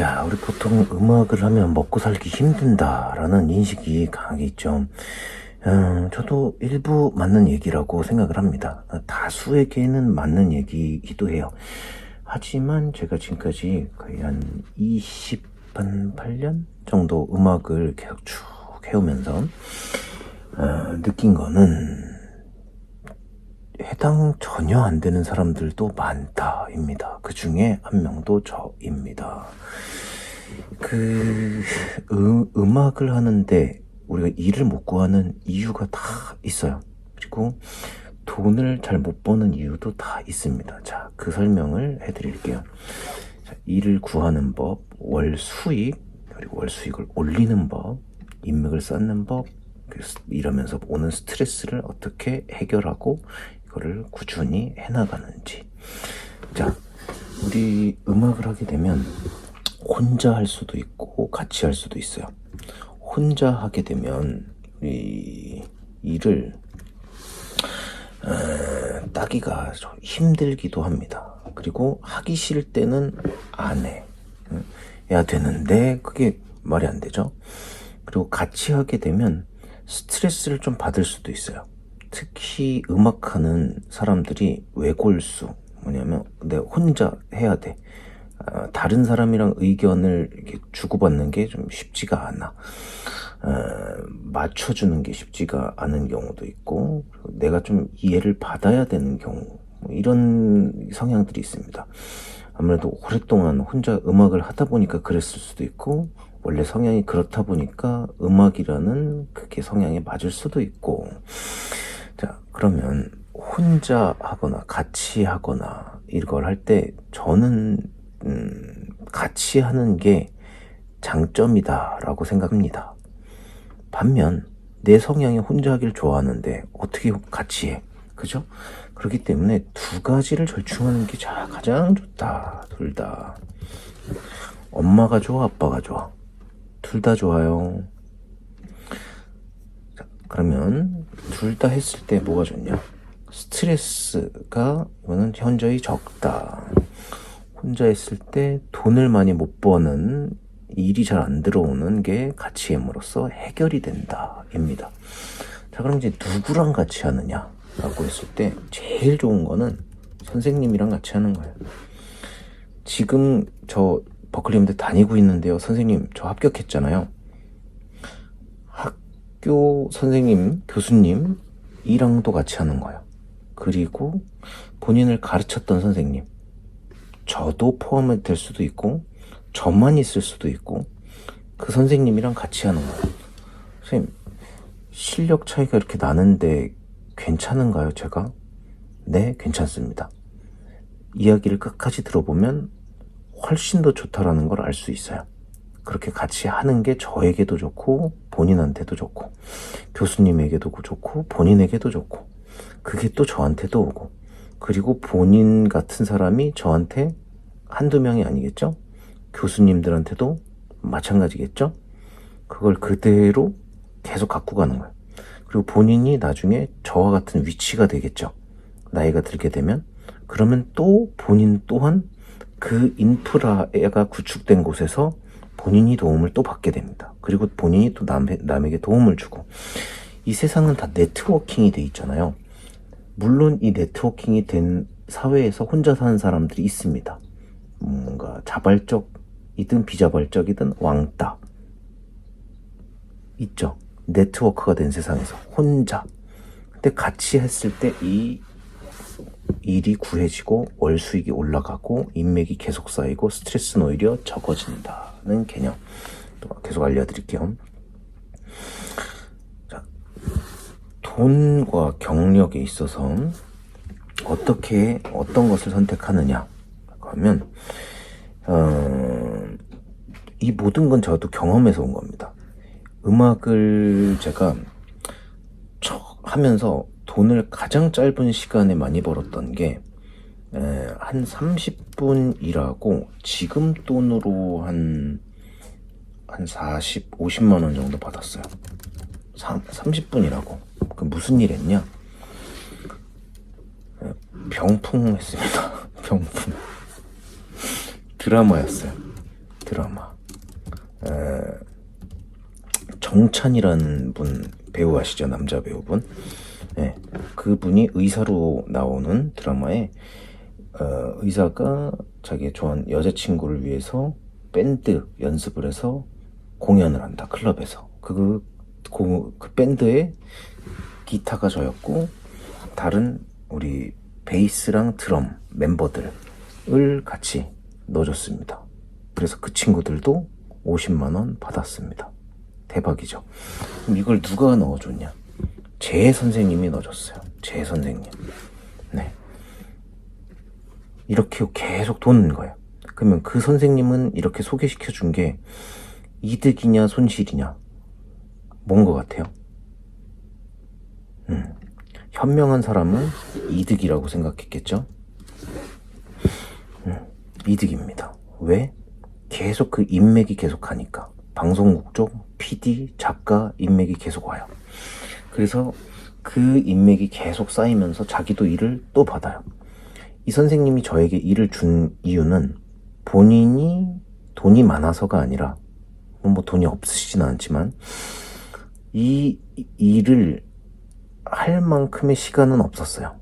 자, 우리 보통 음악을 하면 먹고 살기 힘든다라는 인식이 강하게 있죠. 음, 저도 일부 맞는 얘기라고 생각을 합니다. 다수에게는 맞는 얘기이기도 해요. 하지만 제가 지금까지 거의 한 28년 정도 음악을 계속 쭉 해오면서 어, 느낀 거는 해당 전혀 안 되는 사람들도 많다입니다. 그 중에 한 명도 저입니다. 그 음, 음악을 하는데 우리가 일을 못 구하는 이유가 다 있어요. 그리고 돈을 잘 못 버는 이유도 다 있습니다. 자, 그 설명을 해드릴게요. 자, 일을 구하는 법, 월 수익, 그리고 월 수익을 올리는 법, 인맥을 쌓는 법, 이러면서 오는 스트레스를 어떻게 해결하고 이거를 꾸준히 해나가는지. 자, 우리 음악을 하게 되면 혼자 할 수도 있고 같이 할 수도 있어요. 혼자 하게 되면 이 일을 에, 따기가 좀 힘들기도 합니다. 그리고 하기 싫을 때는 안 해. 응? 해야 되는데 그게 말이 안 되죠. 그리고 같이 하게 되면 스트레스를 좀 받을 수도 있어요. 특히 음악하는 사람들이 외골수 뭐냐면 내 혼자 해야 돼. 어, 다른 사람이랑 의견을 이렇게 주고받는 게 좀 쉽지가 않아. 어, 맞춰주는 게 쉽지가 않은 경우도 있고, 내가 좀 이해를 받아야 되는 경우, 뭐 이런 성향들이 있습니다. 아무래도 오랫동안 혼자 음악을 하다 보니까 그랬을 수도 있고, 원래 성향이 그렇다 보니까 음악이라는 그게 성향에 맞을 수도 있고, 자, 그러면 혼자 하거나 같이 하거나 이걸 할 때 저는 음, 같이 하는 게 장점이다라고 생각합니다. 반면 내 성향이 혼자 하길 좋아하는데 어떻게 같이 해? 그죠? 그렇기 때문에 두 가지를 절충하는 게 자, 가장 좋다. 둘 다. 엄마가 좋아, 아빠가 좋아. 둘 다 좋아요. 자, 그러면 둘 다 했을 때 뭐가 좋냐? 스트레스가 이거는 현저히 적다. 혼자 했을 때 돈을 많이 못 버는 일이 잘 안 들어오는 게 같이 함으로써 해결이 된다입니다. 자, 그럼 이제 누구랑 같이 하느냐라고 했을 때 제일 좋은 거는 선생님이랑 같이 하는 거예요. 지금 저 버클리임대 다니고 있는데요. 선생님, 저 합격했잖아요. 학교 선생님, 교수님, 이랑도 같이 하는 거예요. 그리고 본인을 가르쳤던 선생님, 저도 포함이 될 수도 있고, 저만 있을 수도 있고, 그 선생님이랑 같이 하는 거예요. 선생님, 실력 차이가 이렇게 나는데 괜찮은가요, 제가? 네, 괜찮습니다. 이야기를 끝까지 들어보면 훨씬 더 좋다라는 걸 알 수 있어요. 그렇게 같이 하는 게 저에게도 좋고, 본인한테도 좋고, 교수님에게도 좋고, 본인에게도 좋고, 그게 또 저한테도 오고, 그리고 본인 같은 사람이 저한테 한두 명이 아니겠죠? 교수님들한테도 마찬가지겠죠? 그걸 그대로 계속 갖고 가는 거예요. 그리고 본인이 나중에 저와 같은 위치가 되겠죠. 나이가 들게 되면. 그러면 또 본인 또한 그 인프라가 구축된 곳에서 본인이 도움을 또 받게 됩니다. 그리고 본인이 또 남, 남에게 도움을 주고. 이 세상은 다 네트워킹이 돼 있잖아요. 물론 이 네트워킹이 된 사회에서 혼자 사는 사람들이 있습니다. 뭔가 자발적이든 비자발적이든 왕따. 있죠. 네트워크가 된 세상에서 혼자. 근데 같이 했을 때 이 일이 구해지고 월 수익이 올라가고 인맥이 계속 쌓이고 스트레스는 오히려 적어진다는 개념. 또 계속 알려드릴게요. 자, 돈과 경력에 있어서 어떻게 어떤 것을 선택하느냐 하면 어, 이 모든 건 저도 경험에서 온 겁니다. 음악을 제가 척 하면서 돈을 가장 짧은 시간에 많이 벌었던 게 한 30분 일하고 지금 돈으로 한, 한 40, 50만 원 정도 받았어요. 30분 일하고. 그 무슨 일 했냐? 병풍 했습니다. 병풍. 드라마였어요. 드라마. 에, 정찬이라는 분 배우 아시죠? 남자 배우분. 네, 그분이 의사로 나오는 드라마에 어, 의사가 자기 좋아하는 여자친구를 위해서 밴드 연습을 해서 공연을 한다 클럽에서 그, 그, 그 밴드의 기타가 저였고 다른 우리 베이스랑 드럼 멤버들을 같이 넣어줬습니다. 그래서 그 친구들도 50만 원 받았습니다. 대박이죠. 이걸 누가 넣어줬냐? 제 선생님이 넣어줬어요. 제 선생님. 네. 이렇게 계속 도는 거예요. 그러면 그 선생님은 이렇게 소개시켜 준 게 이득이냐 손실이냐 뭔 것 같아요? 음, 현명한 사람은 이득이라고 생각했겠죠? 음, 이득입니다. 왜? 계속 그 인맥이 계속 가니까. 방송국 쪽, PD, 작가 인맥이 계속 와요. 그래서 그 인맥이 계속 쌓이면서 자기도 일을 또 받아요. 이 선생님이 저에게 일을 준 이유는 본인이 돈이 많아서가 아니라 뭐 돈이 없으시진 않지만 이 일을 할 만큼의 시간은 없었어요.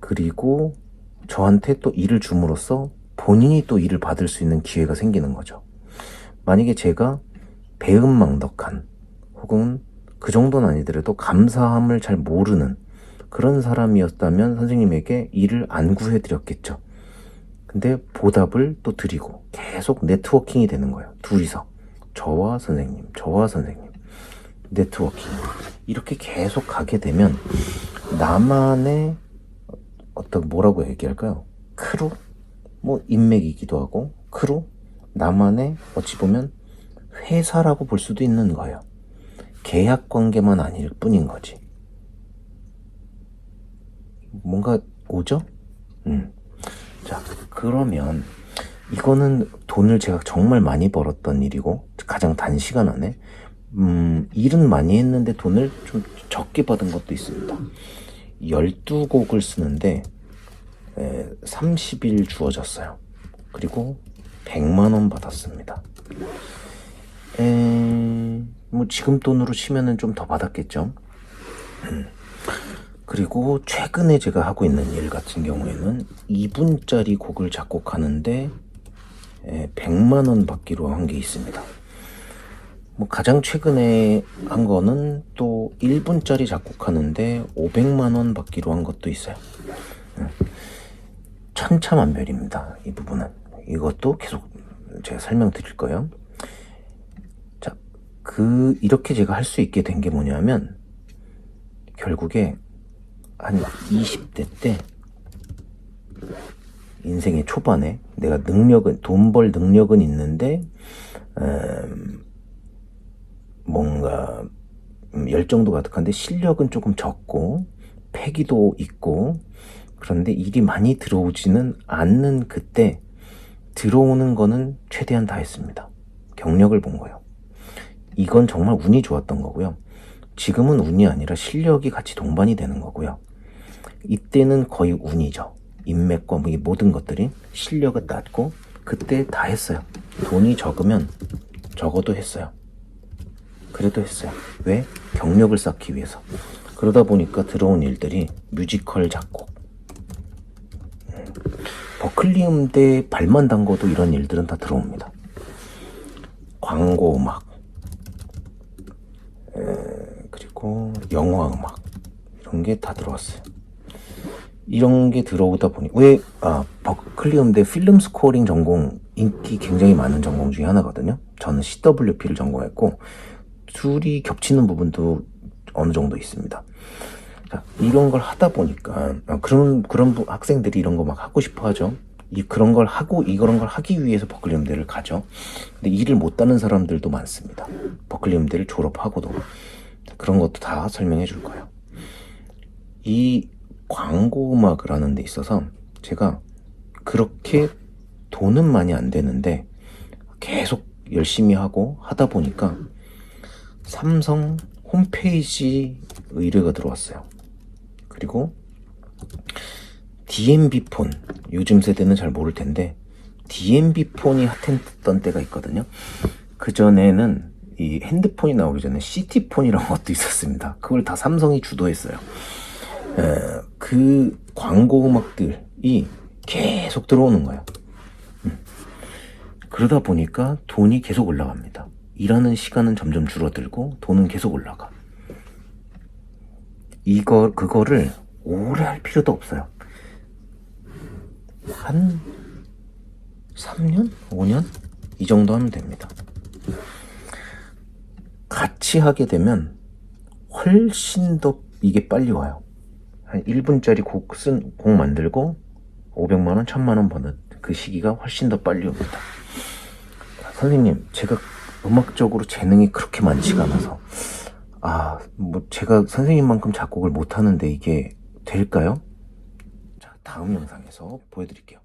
그리고 저한테 또 일을 줌으로써 본인이 또 일을 받을 수 있는 기회가 생기는 거죠. 만약에 제가 배은망덕한 혹은 그 정도는 아니더라도 감사함을 잘 모르는 그런 사람이었다면 선생님에게 일을 안 구해드렸겠죠. 근데 보답을 또 드리고 계속 네트워킹이 되는 거예요. 둘이서. 저와 선생님, 저와 선생님. 네트워킹. 이렇게 계속 가게 되면 나만의 어떤 뭐라고 얘기할까요? 크루? 뭐 인맥이기도 하고 크루? 나만의 어찌 보면 회사라고 볼 수도 있는 거예요. 계약 관계만 아닐 뿐인 거지. 뭔가 오죠? 음. 자, 그러면 이거는 돈을 제가 정말 많이 벌었던 일이고 가장 단시간 안에 음, 일은 많이 했는데 돈을 좀 적게 받은 것도 있습니다. 12곡을 쓰는데 에, 30일 주어졌어요. 그리고 100만 원 받았습니다. 에, 뭐 지금 돈으로 치면은 좀 더 받았겠죠. 음. 그리고 최근에 제가 하고 있는 일 같은 경우에는 2분짜리 곡을 작곡하는데 100만 원 받기로 한 게 있습니다. 뭐 가장 최근에 한 거는 또 1분짜리 작곡하는데 500만 원 받기로 한 것도 있어요. 음. 천차만별입니다. 이 부분은. 이것도 계속 제가 설명드릴 거예요. 자, 그 이렇게 제가 할 수 있게 된 게 뭐냐면 결국에 한 20대 때 인생의 초반에 내가 능력은 돈 벌 능력은 있는데 음, 뭔가 음, 열정도 가득한데 실력은 조금 적고 패기도 있고 그런데 일이 많이 들어오지는 않는 그때 들어오는 거는 최대한 다 했습니다. 경력을 본 거예요. 이건 정말 운이 좋았던 거고요. 지금은 운이 아니라 실력이 같이 동반이 되는 거고요. 이때는 거의 운이죠. 인맥과 뭐 이 모든 것들이 실력은 낮고 그때 다 했어요. 돈이 적으면 적어도 했어요. 그래도 했어요. 왜? 경력을 쌓기 위해서. 그러다 보니까 들어온 일들이 뮤지컬 작곡. 음, 버클리 음대 발만 담궈도 이런 일들은 다 들어옵니다. 광고 음악. 에, 그리고 영화 음악. 이런 게 다 들어왔어요. 이런 게 들어오다 보니 왜 아, 버클리 음대 필름 스코어링 전공 인기 굉장히 많은 전공 중에 하나거든요. 저는 CWP를 전공했고 둘이 겹치는 부분도 어느 정도 있습니다. 자, 이런 걸 하다 보니까 아, 그런 그런 부- 학생들이 이런 거 막 하고 싶어 하죠. 이 그런 걸 하고 이런 걸 하기 위해서 버클리 음대를 가죠. 근데 일을 못 따는 사람들도 많습니다. 버클리 음대를 졸업하고도 자, 그런 것도 다 설명해 줄 거예요. 이 광고 음악을 하는 데 있어서 제가 그렇게 돈은 많이 안 되는데 계속 열심히 하고 하다 보니까 삼성 홈페이지 의뢰가 들어왔어요. 그리고 DMB 폰 요즘 세대는 잘 모를 텐데 DMB 폰이 핫했던 때가 있거든요. 그 전에는 이 핸드폰이 나오기 전에 CT폰이라는 것도 있었습니다. 그걸 다 삼성이 주도했어요. 에, 그 광고 음악들이 계속 들어오는 거예요. 음. 그러다 보니까 돈이 계속 올라갑니다. 일하는 시간은 점점 줄어들고 돈은 계속 올라가. 이거 그거를 오래 할 필요도 없어요. 한 3년? 5년? 이 정도 하면 됩니다. 같이 하게 되면 훨씬 더 이게 빨리 와요. 한 1분짜리 곡 쓴, 곡 만들고 500만원, 1000만원 버는 그 시기가 훨씬 더 빨리 옵니다. 선생님, 제가 음악적으로 재능이 그렇게 많지가 않아서, 아, 뭐, 제가 선생님만큼 작곡을 못하는데 이게 될까요? 자, 다음 영상에서 보여드릴게요.